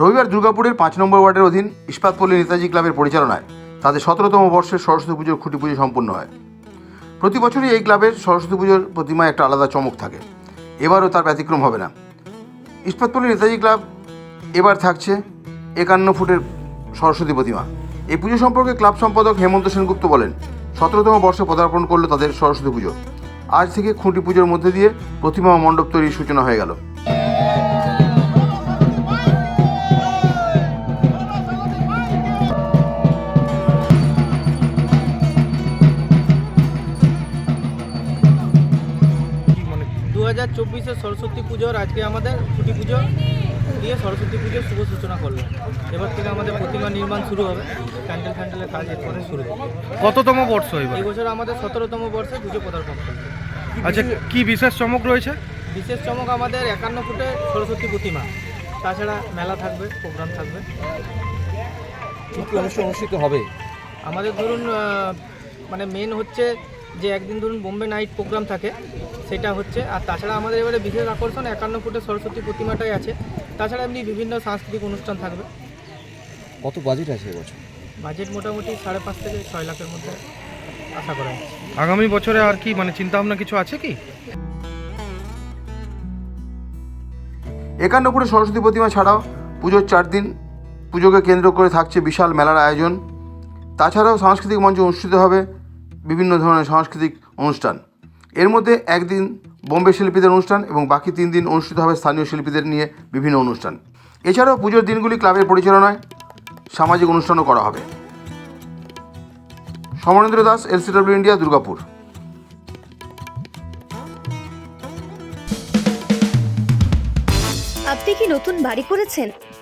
বৃহস্পতিবার দুর্গাপুরের পাঁচ নম্বর ওয়ার্ডের অধীন ইস্পাতপল্লী নেতাজি ক্লাবের পরিচালনায় তাদের সতেরোতম বর্ষের সরস্বতী পুজোর খুঁটি পুজো সম্পন্ন হয়। প্রতি বছরই এই ক্লাবের সরস্বতী পুজোর প্রতিমায় একটা আলাদা চমক থাকে। এবারও তার ব্যতিক্রম হবে না। ইস্পাতপল্লী নেতাজি ক্লাব এবার থাকছে একান্ন ফুটের সরস্বতী প্রতিমা। এই পুজো সম্পর্কে ক্লাব সম্পাদক হেমন্ত সেনগুপ্ত বলেন, সতেরোতম বর্ষে পদার্পণ করল তাদের সরস্বতী পুজো। আজ থেকে খুঁটি পুজোর মধ্যে দিয়ে প্রতিমা মণ্ডপ তৈরির সূচনা হয়ে গেল। হাজার চব্বিশে সরস্বতী পুজোর আজকে আমাদের ছুটি পুজো দিয়ে সরস্বতী পুজোর শুভ সূচনা করল। এবার থেকে আমাদের প্রতিমা নির্মাণ শুরু হবে। প্যান্ডেল ফ্যান্ডেলের কাজ এরপরে শুরু হবে। কততম বর্ষ এবার? এই বছর আমাদের সতেরোতম বর্ষে পুজো পদার্পণ করবে। আচ্ছা কি বিশেষ চমক রয়েছে? বিশেষ চমক আমাদের একান্ন ফুটে সরস্বতী প্রতিমা। তাছাড়া মেলা থাকবে প্রোগ্রাম থাকবে। কি কি অনুষ্ঠান অনুষ্ঠিত হবে? আমাদের ধরুন মানে মেন হচ্ছে যে একদিন ধরুন বোম্বে নাইট প্রোগ্রাম থাকে সেটা হচ্ছে আর তাছাড়া আমাদের এবারে বিশেষ আকর্ষণ একান্ন ফুটের সরস্বতী প্রতিমাটাই আছে। তাছাড়া এমনি বিভিন্ন সাংস্কৃতিক অনুষ্ঠান থাকবে। কত বাজেট আছে এবছর? বাজেট মোটামুটি সাড়ে পাঁচ থেকে ছয় লাখের মধ্যে আশা করা হচ্ছে। আগামী বছরে আর কি মানে চিন্তা ভাবনা কিছু আছে কি? একান্ন ফুটের সরস্বতী প্রতিমা ছাড়াও পুজোর চার দিন পুজোকে কেন্দ্র করে থাকছে বিশাল মেলার আয়োজন। তাছাড়াও সাংস্কৃতিক মঞ্চে অনুষ্ঠিত হবে। বিভিন্ন ধরনের সাংস্কৃতিক অনুষ্ঠান। এর মধ্যে একদিন বোম্বে শিল্পীদের অনুষ্ঠান এবং বাকি তিন দিন অনুষ্ঠিত হবে স্থানীয় শিল্পীদের নিয়ে বিভিন্ন অনুষ্ঠান। এছাড়াও পুজোর দিনগুলি ক্লাবের পরিচালনায় সামাজিক অনুষ্ঠানও করা হবে। Samarendra Das, LCW India, Durgapur. আপনি কি নতুন বাড়ি করেছেন?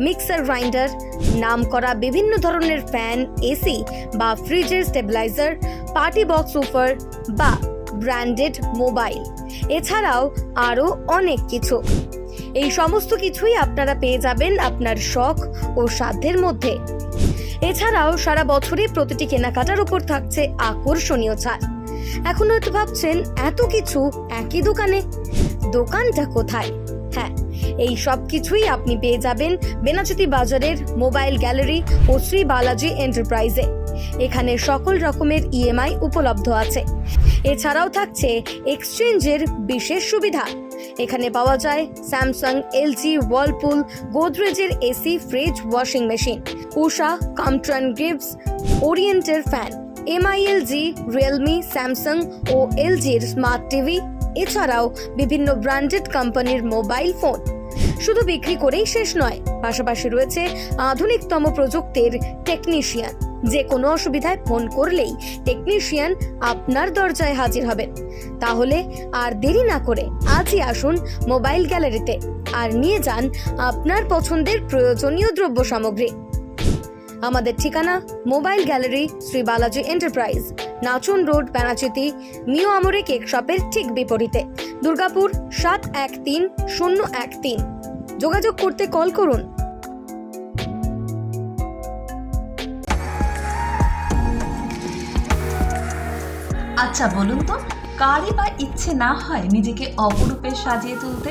mixer grinder নাম করা বিভিন্ন ধরনের ফ্যান, এসি বা ফ্রিজের স্টেবিলাইজার, পার্টি বক্স উফার বা ব্র্যান্ডেড মোবাইল। এছাড়াও আরও অনেক কিছু। এই সমস্ত কিছুই আপনারা পেয়ে যাবেন আপনার শখ ও সাধ্যের মধ্যে। এছাড়াও সারা বছরই প্রতিটি কেনাকাটার উপর থাকছে আকর্ষণীয় ছাড়। এখন হয়তো ভাবছেন, এত কিছু একই দোকানে? দোকানটা কোথায়? হ্যাঁ এই সব কিছুই আপনি পেয়ে যাবেন বেনাচুতি বাজারের মোবাইল গ্যালারি ও শ্রী বালাজি এন্টারপ্রাইজে। এখানে সকল রকমের ইএমআই উপলব্ধ আছে। এছাড়াও থাকছে এক্সচেঞ্জের বিশেষ সুবিধা। এখানে পাওয়া যায় Samsung, LG Whirlpool গোদরেজের AC, fridge, washing machine, Usha, Crompton Greaves ওরিয়েন্টের fan, Mi LG, Realme, Samsung ও এলজির স্মার্ট টিভি। এছাড়াও বিভিন্ন ব্র্যান্ডেড কোম্পানির মোবাইল ফোন। শুধু বিক্রি করেই শেষ নয়, পাশাপাশি রয়েছে আধুনিকতম প্রযুক্তির টেকনিশিয়ান যে কোনো অসুবিধায় ফোন করলেই টেকনিশিয়ান আপনার দরজায় হাজির হবেন। তাহলে আর দেরি না করে আজই আসুন মোবাইল গ্যালারিতে আর নিয়ে যান আপনার পছন্দের প্রয়োজনীয় দ্রব্য সামগ্রী। আমাদের ঠিকানা mobile gallery Shri Balaji enterprise নাচুন road, প্যানাচিতি, মিও আমরে কেক শপের ঠিক বিপরীতে, দুর্গাপুর সাত এক তিন শূন্য এক তিন। যোগাযোগ করতে কল করুন। আচ্ছা বলুন তো, কারই বা ইচ্ছে না হয় নিজেকে অপরূপে সাজিয়ে তুলতে?